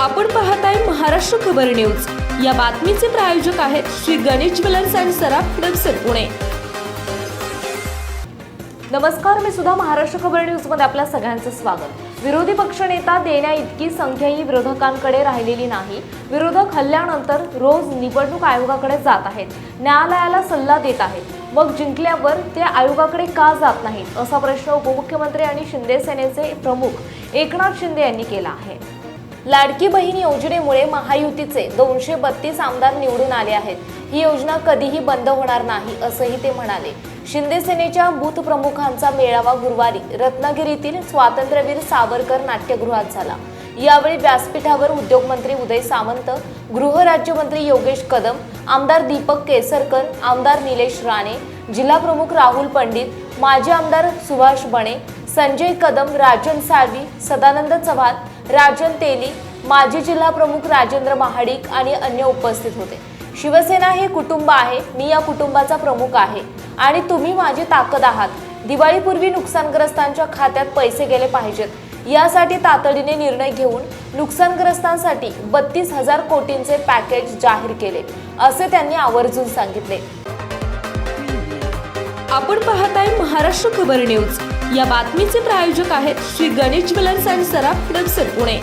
आपण पाहताय महाराष्ट्र खबर न्यूज. या बातमीचे प्रायोजक आहेत श्री गणेश ज्वेलर्स अँड सराफ हडपसर पुणे. नमस्कार मी सुद्धा महाराष्ट्र खबर न्यूजमध्ये आपल्या सगळ्यांचं स्वागत. विरोधी पक्षनेता देण्या इतकी संख्याही विरोधकांकडे राहिलेली नाही. विरोधक हल्ल्यानंतर रोज निवडणूक आयोगाकडे जात आहेत. न्यायालयाला सल्ला देत आहेत. मग जिंकल्यावर ते आयोगाकडे का जात नाहीत? असा प्रश्न उपमुख्यमंत्री आणि शिंदे सेनेचे प्रमुख एकनाथ शिंदे यांनी केला आहे. लाडकी बहीण योजनेमुळे महायुतीचे दोनशे बत्तीस आमदार निवडून आले आहेत. ही योजना कधीही बंद होणार नाही असंही ते म्हणाले. शिंदे सेनेच्या बूथ प्रमुखांचा मेळावा गुरुवारी रत्नागिरीतील स्वातंत्र्यवीर सावरकर नाट्यगृहात झाला. यावेळी व्यासपीठावर उद्योगमंत्री उदय सामंत गृहराज्यमंत्री योगेश कदम आमदार दीपक केसरकर आमदार निलेश राणे जिल्हा प्रमुख राहुल पंडित माजी आमदार सुभाष बणे संजय कदम राजन साळवी सदानंद चव्हाण राजन तेली माजी जिल्हा प्रमुख राजेंद्र महाडिक आणि अन्य उपस्थित होते. शिवसेना हे कुटुंब आहे मी या कुटुंबाचा प्रमुख आहे. आणि तुम्ही माझी ताकद आहात. दिवाळीपूर्वी नुकसानग्रस्तांच्या खात्यात पैसे गेले पाहिजेत. यासाठी तातडीने निर्णय घेऊन नुकसानग्रस्तांसाठी बत्तीस हजार कोटींचे पॅकेज जाहीर केले असे त्यांनी आवर्जून सांगितले. आपण पाहताय महाराष्ट्र खबर न्यूज. या बातमीचे प्रायोजक आहेत श्री गणेश ज्वेलर्स अँड सराफ हडपसर पुणे.